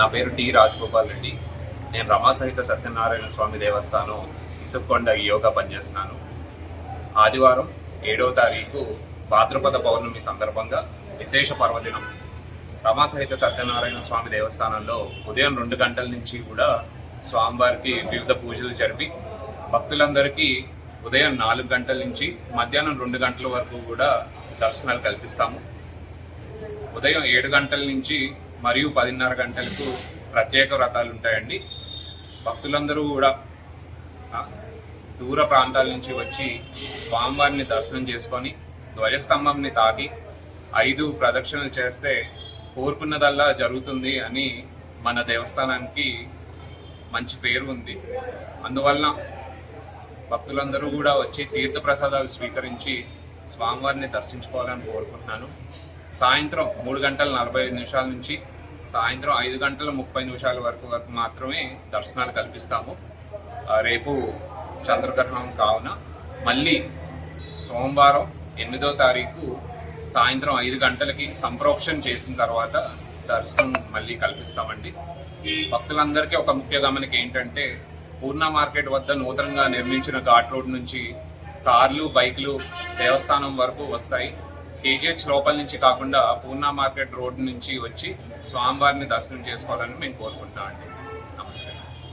నా పేరు టి రాజగోపాల్ రెడ్డి. నేను రమాసహిత సత్యనారాయణ స్వామి దేవస్థానం ఇసుక్కొండ యోగా పనిచేస్తున్నాను. ఆదివారం ఏడవ తారీఖు భాద్రపద పౌర్ణమి సందర్భంగా విశేష పర్వదినం. రమాసహిత సత్యనారాయణ స్వామి దేవస్థానంలో ఉదయం రెండు గంటల నుంచి కూడా స్వామివారికి వివిధ పూజలు జరిపి భక్తులందరికీ ఉదయం నాలుగు గంటల నుంచి మధ్యాహ్నం రెండు గంటల వరకు కూడా దర్శనాలు కల్పిస్తాము. ఉదయం ఏడు గంటల నుంచి మరియు పదిన్నర గంటలకు ప్రత్యేక వ్రతాలు ఉంటాయండి. భక్తులందరూ కూడా దూర ప్రాంతాల నుంచి వచ్చి స్వామివారిని దర్శనం చేసుకొని ధ్వజస్తంభంని తాకి ఐదు ప్రదక్షిణలు చేస్తే కోరుకున్నదల్లా జరుగుతుంది అని మన దేవస్థానానికి మంచి పేరు ఉంది. అందువలన భక్తులందరూ కూడా వచ్చి తీర్థ ప్రసాదాలు స్వీకరించి స్వామివారిని దర్శించుకోవాలని కోరుకుంటున్నాను. సాయంత్రం మూడు గంటల నలభై ఐదు నిమిషాల నుంచి సాయంత్రం ఐదు గంటల ముప్పై నిమిషాల వరకు వరకు మాత్రమే దర్శనాలు కల్పిస్తాము. రేపు చంద్రగ్రహణం కావున మళ్ళీ సోమవారం ఎనిమిదో తారీఖు సాయంత్రం ఐదు గంటలకి సంప్రోక్షణ చేసిన తర్వాత దర్శనం మళ్ళీ కల్పిస్తామండి. భక్తులందరికీ ఒక ముఖ్య గమనిక ఏంటంటే పూర్ణ మార్కెట్ వద్ద నూతనంగా నిర్మించిన ఘాట్ రోడ్ నుంచి కార్లు బైక్లు దేవస్థానం వరకు వస్తాయి. కేజీహెచ్ లోపల నుంచి కాకుండా పూర్ణ మార్కెట్ రోడ్ నుంచి వచ్చి స్వామివారిని దర్శనం చేసుకోవాలని మేము కోరుకుంటున్నామండి. నమస్తే.